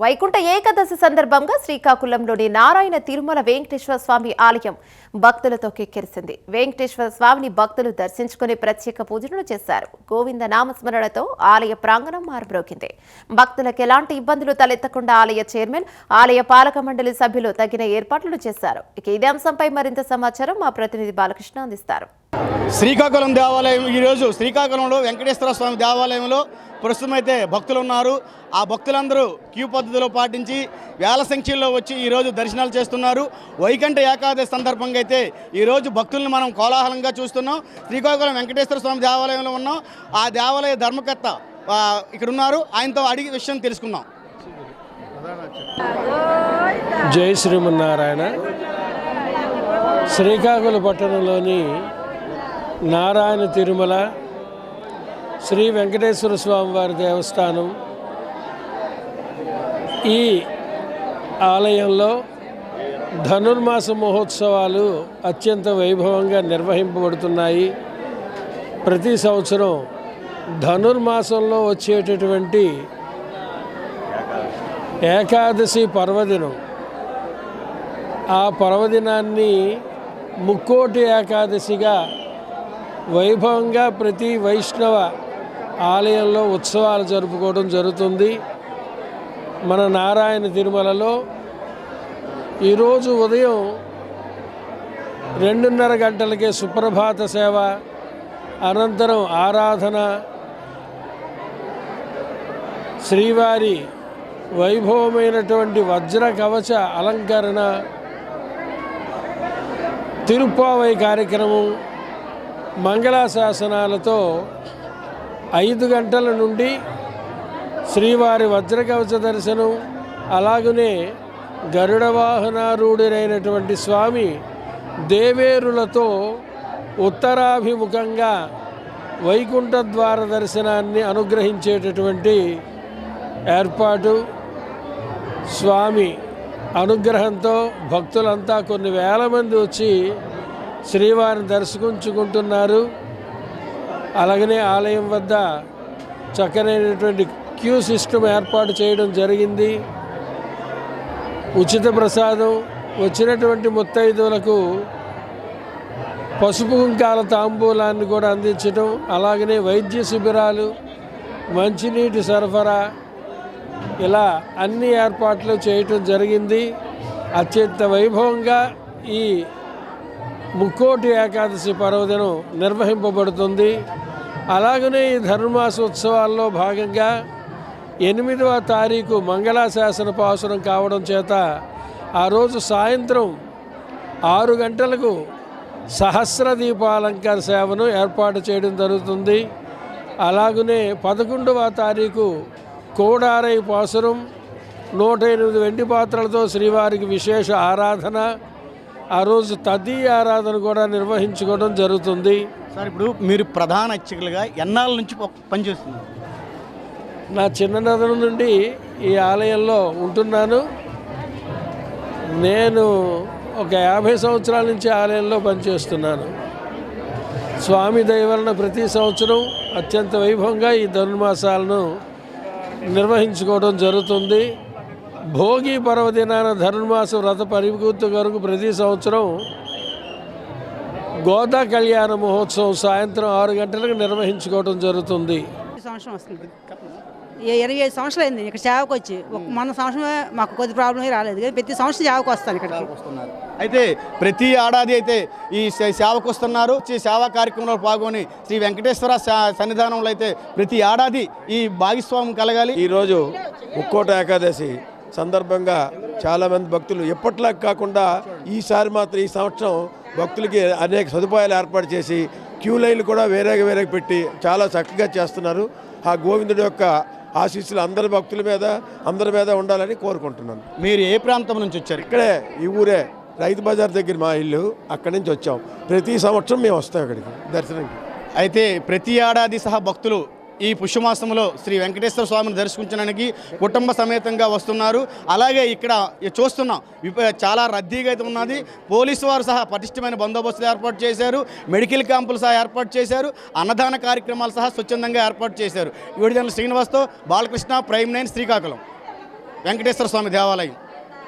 వైకుంఠ ఏకాదశి సందర్భంగా శ్రీకాకుళంలోని నారాయణ తిరుమల వెంకటేశ్వర స్వామి ఆలయం భక్తులతో కిక్కిరిసింది. వెంకటేశ్వర స్వామిని భక్తులు దర్శించుకుని ప్రత్యేక పూజలు చేశారు. గోవింద నామస్మరణతో ఆలయ ప్రాంగణం మారుబ్రోకింది భక్తులకు ఎలాంటి ఇబ్బందులు తలెత్తకుండా ఆలయ చైర్మన్ ఆలయ పాలక మండలి సభ్యులు తగిన ఏర్పాట్లు చేశారు. ఇక ఇదే అంశంపై మరింత సమాచారం మా ప్రతినిధి బాలకృష్ణ అందిస్తారు. శ్రీకాకుళం దేవాలయం ఈరోజు శ్రీకాకుళంలో వెంకటేశ్వర స్వామి దేవాలయంలో ప్రస్తుతం అయితే భక్తులు ఉన్నారు. ఆ భక్తులందరూ క్యూ పద్ధతిలో పాటించి వేల సంఖ్యలో వచ్చి ఈరోజు దర్శనాలు చేస్తున్నారు. వైకంఠ ఏకాదశి సందర్భంగా అయితే ఈరోజు భక్తులను మనం కోలాహలంగా చూస్తున్నాం. శ్రీకాకుళం వెంకటేశ్వర స్వామి దేవాలయంలో ఉన్నాం. ఆ దేవాలయ ధర్మకర్త ఇక్కడ ఉన్నారు. ఆయనతో అడిగి విషయం తెలుసుకుందాం. జై శ్రీమన్నారాయణ. శ్రీకాకుళం పట్టణంలోని నారాయణ తిరుమల శ్రీ వెంకటేశ్వర స్వామి వారి దేవస్థానం ఈ ఆలయంలో ధనుర్మాస మహోత్సవాలు అత్యంత వైభవంగా నిర్వహింపబడుతున్నాయి. ప్రతి సంవత్సరం ధనుర్మాసంలో వచ్చేటటువంటి ఏకాదశి పర్వదినం. ఆ పర్వదినాన్ని ముక్కోటి ఏకాదశిగా వైభవంగా ప్రతి వైష్ణవ ఆలయంలో ఉత్సవాలు జరుపుకోవడం జరుగుతుంది. మన నారాయణ తిరుమలలో ఈరోజు ఉదయం రెండున్నర గంటలకే సుప్రభాత సేవ అనంతరం ఆరాధన శ్రీవారి వైభవమైనటువంటి వజ్ర కవచ అలంకరణ తిరుప్పావై కార్యక్రమం మంగళాశాసనాలతో ఐదు గంటల నుండి శ్రీవారి వజ్రకవచ దర్శనం అలాగనే గరుడ వాహనారూఢుడైనటువంటి స్వామి దేవేరులతో ఉత్తరాభిముఖంగా వైకుంఠ ద్వార దర్శనాన్ని అనుగ్రహించేటటువంటి ఏర్పాటు స్వామి అనుగ్రహంతో భక్తులంతా కొన్ని వేల మంది వచ్చి శ్రీవారిని దర్శించుకుంటున్నారు. అలాగనే ఆలయం వద్ద చక్కనైనటువంటి క్యూ సిస్టమ్ ఏర్పాటు చేయడం జరిగింది. ఉచిత ప్రసాదం వచ్చినటువంటి ముత్తైదువులకు పసుపు కుంకాల తాంబూలాన్ని కూడా అందించడం అలాగనే వైద్య శిబిరాలు మంచినీటి సరఫరా ఇలా అన్ని ఏర్పాట్లు చేయటం జరిగింది. అత్యంత వైభవంగా ఈ ముక్కోటి ఏకాదశి పర్వదినం నిర్వహింపబడుతుంది. అలాగనే ఈ ధనుర్మాస ఉత్సవాల్లో భాగంగా ఎనిమిదవ తారీఖు మంగళాశాసన పాసురం కావడం చేత ఆ రోజు సాయంత్రం ఆరు గంటలకు సహస్ర దీపాలంకార సేవను ఏర్పాటు చేయడం జరుగుతుంది. అలాగనే పదకొండవ తారీఖు కోడారై పాసురం నూట ఎనిమిది వెండి పాత్రలతో శ్రీవారికి విశేష ఆరాధన ఆ రోజు తదీ ఆరాధన కూడా నిర్వహించుకోవడం జరుగుతుంది. సార్ ఇప్పుడు మీరు ప్రధాన అర్చకులుగా ఎన్నాళ్ళ నుంచి ప- పనిచేస్తున్నారు? నా చిన్నతనం నుండి ఈ ఆలయంలో ఉంటున్నాను. నేను ఒక యాభై సంవత్సరాల నుంచి ఆలయంలో పనిచేస్తున్నాను. స్వామి దయ వలన ప్రతి సంవత్సరం అత్యంత వైభవంగా ఈ ధనుర్మాసాలను నిర్వహించుకోవడం జరుగుతుంది. భోగి పర్వదినాన ధనుర్మాస వ్రత పరిపూర్తి కొరకు ప్రతి సంవత్సరం గోదా కళ్యాణ మహోత్సవం సాయంత్రం ఆరు గంటలకు నిర్వహించుకోవడం జరుగుతుంది. ఈ సంవత్సరం వస్తుంది. ఇరవై ఐదు సంవత్సరాలు అయింది ఇక్కడ సేవకు వచ్చి. ఒక మొన్న సంవత్సరమే మాకు కొద్ది ప్రాబ్లం రాలేదు. కానీ ప్రతి సంవత్సరం సేవకు వస్తాను వస్తున్నారు. అయితే ప్రతి ఏడాది అయితే ఈ సేవకు వస్తున్నారు. ఈ సేవా కార్యక్రమంలో పాల్గొని శ్రీ వెంకటేశ్వర సన్నిధానంలో అయితే ప్రతి ఏడాది ఈ భాగస్వామ్యం కలగాలి. ఈరోజు ముక్కోట ఏకాదశి. సందర్భంగా చాలామంది భక్తులు ఎప్పట్లా కాకుండా ఈసారి మాత్రం ఈ సంవత్సరం భక్తులకి అనేక సదుపాయాలు ఏర్పాటు చేసి క్యూ లైన్లు కూడా వేరేగా వేరేగా పెట్టి చాలా చక్కగా చేస్తున్నారు. ఆ గోవిందుడి యొక్క ఆశీస్సులు అందరి భక్తుల మీద అందరి మీద ఉండాలని కోరుకుంటున్నాను. మీరు ఏ ప్రాంతం నుంచి వచ్చారు? ఇక్కడే ఈ ఊరే రైతు బజార్ దగ్గర మా ఇల్లు అక్కడి నుంచి వచ్చాం. ప్రతి సంవత్సరం మేము వస్తాం ఇక్కడికి దర్శనంకి. అయితే ప్రతి ఏడాది సహా భక్తులు ఈ పుష్యమాసంలో శ్రీ వెంకటేశ్వర స్వామిని దర్శించడానికి కుటుంబ సమేతంగా వస్తున్నారు. అలాగే ఇక్కడ చూస్తున్నాం చాలా రద్దీగా అయితే ఉన్నది. పోలీసు వారు సహా పటిష్టమైన బందోబస్తులు ఏర్పాటు చేశారు. మెడికల్ క్యాంపులు సహా ఏర్పాటు చేశారు. అన్నదాన కార్యక్రమాలు సహా స్వచ్ఛందంగా ఏర్పాటు చేశారు. విడుదల శ్రీనివాస్తో బాలకృష్ణ ప్రైమ్ నైన్ శ్రీకాకుళం. వెంకటేశ్వర స్వామి దేవాలయం.